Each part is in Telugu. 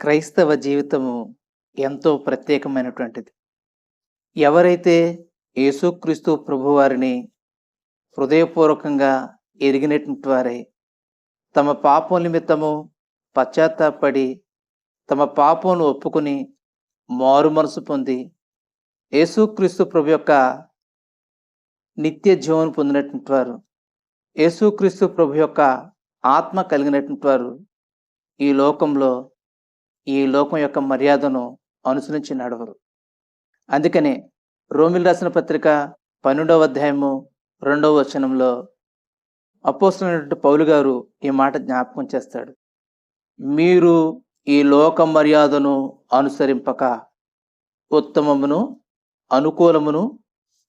క్రైస్తవ జీవితము ఎంతో ప్రత్యేకమైనటువంటిది. ఎవరైతే యేసుక్రీస్తు ప్రభువారిని హృదయపూర్వకంగా ఎరిగినటువంటి వారే తమ పాపం నిమిత్తము పశ్చాత్తాపడి తమ పాపమును ఒప్పుకుని మారు మనసు పొంది యేసుక్రీస్తు ప్రభు యొక్క నిత్య జీవనం పొందినటువంటి వారు యేసుక్రీస్తు ప్రభు యొక్క ఆత్మ కలిగినటువంటి వారు ఈ లోకంలో ఈ లోకం యొక్క మర్యాదను అనుసరించి నడవరు. అందుకనే రోమిల్ రాసిన పత్రిక పన్నెండవ అధ్యాయము రెండవ వచనంలో అపోస్తున్నటువంటి పౌలు గారు ఈ మాట జ్ఞాపకం చేస్తాడు. మీరు ఈ లోక మర్యాదను అనుసరింపక ఉత్తమమును అనుకూలమును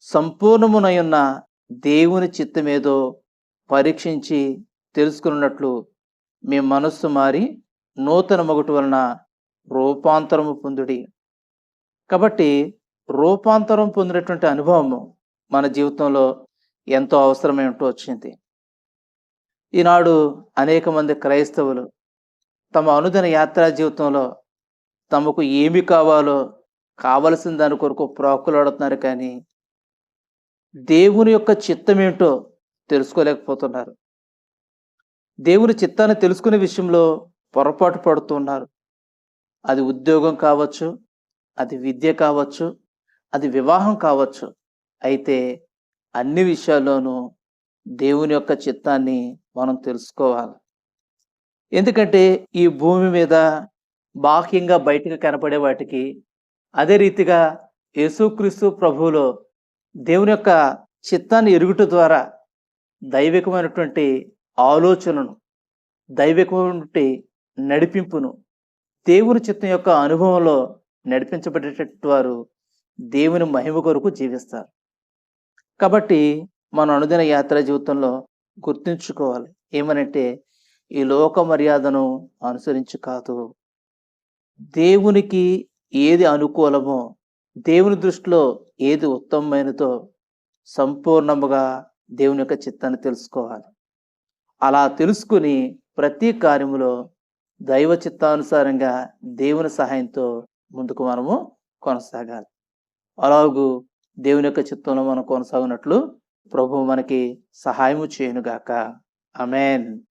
సంపూర్ణమునయున్న దేవుని చిత్తమేదో పరీక్షించి తెలుసుకున్నట్లు మీ మనస్సు మారి నూతన మొగటి వలన రూపాంతరము పొందుడి. కాబట్టి రూపాంతరం పొందినటువంటి అనుభవము మన జీవితంలో ఎంతో అవసరమేమిటో వచ్చింది. ఈనాడు అనేక మంది క్రైస్తవులు తమ అనుదిన యాత్రా జీవితంలో తమకు ఏమి కావాలో కావలసిన దాని కొరకు ప్రాకులాడుతున్నారు కానీ దేవుని యొక్క చిత్తం ఏంటో తెలుసుకోలేకపోతున్నారు. దేవుని చిత్తాన్ని తెలుసుకునే విషయంలో పొరపాటు పడుతున్నారు అది ఉద్యోగం కావచ్చు అది విద్య కావచ్చు అది వివాహం కావచ్చు. అయితే అన్ని విషయాల్లోనూ దేవుని యొక్క చిత్తాన్ని మనం తెలుసుకోవాలి. ఎందుకంటే ఈ భూమి మీద బాహ్యంగా బయటకు కనపడే వాటికి అదే రీతిగా యేసుక్రీస్తు ప్రభువులో దేవుని యొక్క చిత్తాన్ని ఎరుగుట ద్వారా దైవికమైనటువంటి ఆలోచనను దైవికమైనటువంటి నడిపింపును దేవుని చిత్తం యొక్క అనుభవంలో నడిపించబడేటట్టు వారు దేవుని మహిమ కొరకు జీవిస్తారు. కాబట్టి మన అనుదిన యాత్ర జీవితంలో గుర్తుంచుకోవాలి. ఏమనంటే ఈ లోక మర్యాదను అనుసరించి కాదు. దేవునికి ఏది అనుకూలమో దేవుని దృష్టిలో ఏది ఉత్తమమైనదో సంపూర్ణముగా దేవుని యొక్క చిత్తాన్ని తెలుసుకోవాలి. అలా తెలుసుకుని ప్రతి కార్యములో దైవ చిత్తానుసారంగా దేవుని సహాయంతో ముందుకు మనము కొనసాగాలి. అలాగూ దేవుని యొక్క చిత్తంలో మనం కొనసాగినట్లు ప్రభు మనకి సహాయము చేయనుగాక. అమెన్